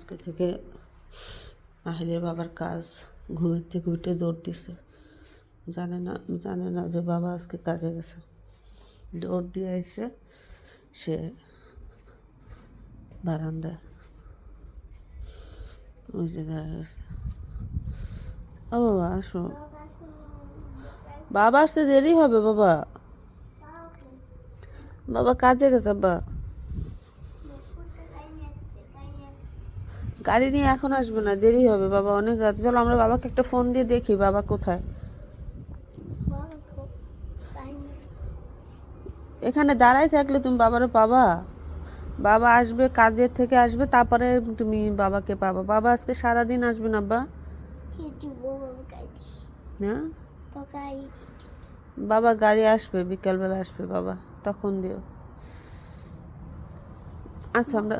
আজকে থেকে আহিলের বাবার কাজ ঘুমের থেকে উঠে দৌড় দিছে জানে না জানে না যে বাবা আজকে কাজে গেছে। দৌড় দিয়ে এসে সে বারান্দায়। ওই যে দাঁড়িয়ে আছে। ও বাবা, আসো। বাবা, আসতে দেরি হবে বাবা। বাবা কাজে গেছে বাবা গাড়ি নিয়ে এখন আসবে না দেরি হবে বাবা অনেক রাত। চলো আমরা বাবাকে একটা ফোন দিয়ে দেখি বাবা কোথায়? এখানে দাঁড়াই থাকলে তুমি বাবারে পাবা। বাবা আসবে কাজের থেকে আসবে তারপরে তুমি বাবাকে পাবা। বাবা আজকে সারাদিন আসবে না বা হ্যাঁ বাবা গাড়ি আসবে বিকালবেলা আসবে বাবা তখন দিও। আচ্ছা আমরা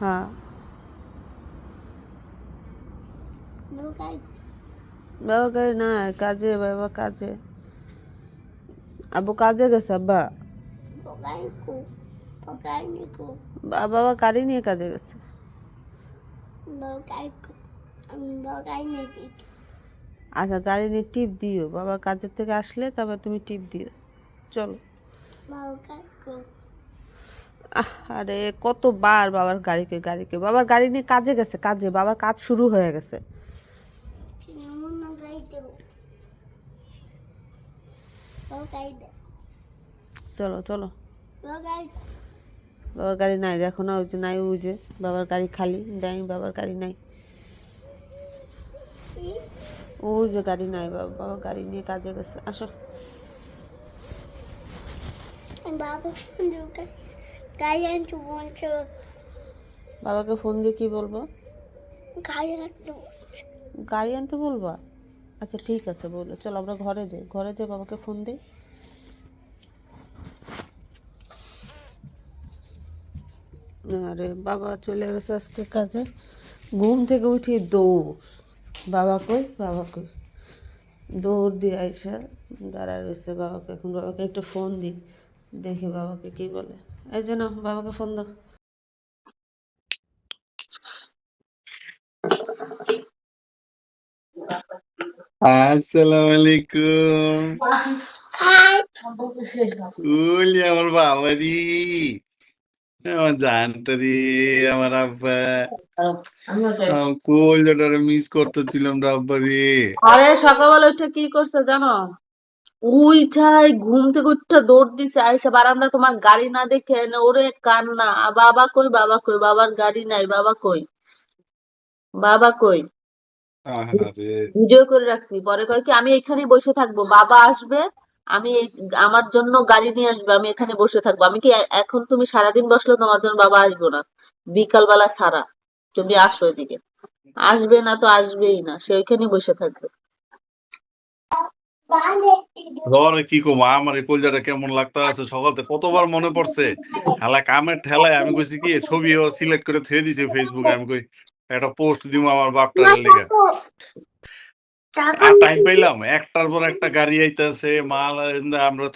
হ্যাঁ। বাবা গাড়ি না, কাজে, বাবা কাজে। আব্বু কাজে গেছে, আব্বা? বাবা গাড়ি নিয়ে কাজে গেছে। আচ্ছা গাড়ি নিয়ে টিপ দিও। বাবা কাজের থেকে আসলে তারপর তুমি টিপ দিও। চলো। আরে, কতবার বাবার গাড়িকে গাড়িকে। বাবার গাড়ি নিয়ে কাজে গেছে, কাজে। বাবার কাজ শুরু হয়ে গেছে। চলো চলো। বাবার গাড়ি নাই দেখো না ওই যে নাই ওই যে বাবার গাড়ি খালি বাবার গাড়ি নাই। ওই যে গাড়ি নাই বাবা বাবা গাড়ি নিয়ে কাজে গেছে। আসো। বাবাকে ফোন দিয়ে কি বলব? গাড়ি আনতে বলবা? আচ্ছা ঠিক আছে বলো চলো, আমরা ঘরে যাই। ঘরে যাই বাবাকে ফোন দিই। আরে বাবা চলে গেছে আজকে কাজে। ঘুম থেকে উঠি দৌড়। বাবা কই? বাবা কই? দৌড় দিয়ে আইসা দাঁড়ায় রয়েছে বাবাকে। এখন বাবাকে একটু ফোন দিই। দেখি বাবাকে কি বলে। এই যেন বাবাকে ফোন দাও। আসসালামু আলাইকুম। আমার মিস করতেছিলাম আরে, সকালবেলা উঠে কি করছে জানো? উইঠাই ঘুম থেকে উঠে দৌড় দিছে, আইসা বারান্দা তোমার গাড়ি না দেখে ওরে কান্না। বাবা কই বাবা কই? বাবার গাড়ি নাই, বাবা কই? বাবা কই? ভিডিও করে রাখছি। পরে কয় কি আমি এখানেই বসে থাকব বাবা আসবে আমি আমার জন্য গাড়ি নিয়ে আসবে আমি এখানে বসে থাকব। আমি কি এখন তুমি সারাদিন বসলে তোমার জন্য বাবা আসব না? বিকাল বেলা ছাড়া তুমি আসো এদিকে। আসবে না তো আসবেই না সে ওইখানেই বসে থাকবে। ধরে কি কম আমার এই কলজাটা কেমন লাগতে আছে সকাল থেকে কতবার মনে পড়ছে? হেলা কামের ঠেলায় আমি কইছি কি ছবি সিলেক্ট করে থুয়ে দিছি ফেসবুকে আমি কই একটা পোস্ট দিব আমার বাপটার লেগে। আর টাইম পাইলাম একটার পর একটা গাড়ি আইতাছে মাল আমরা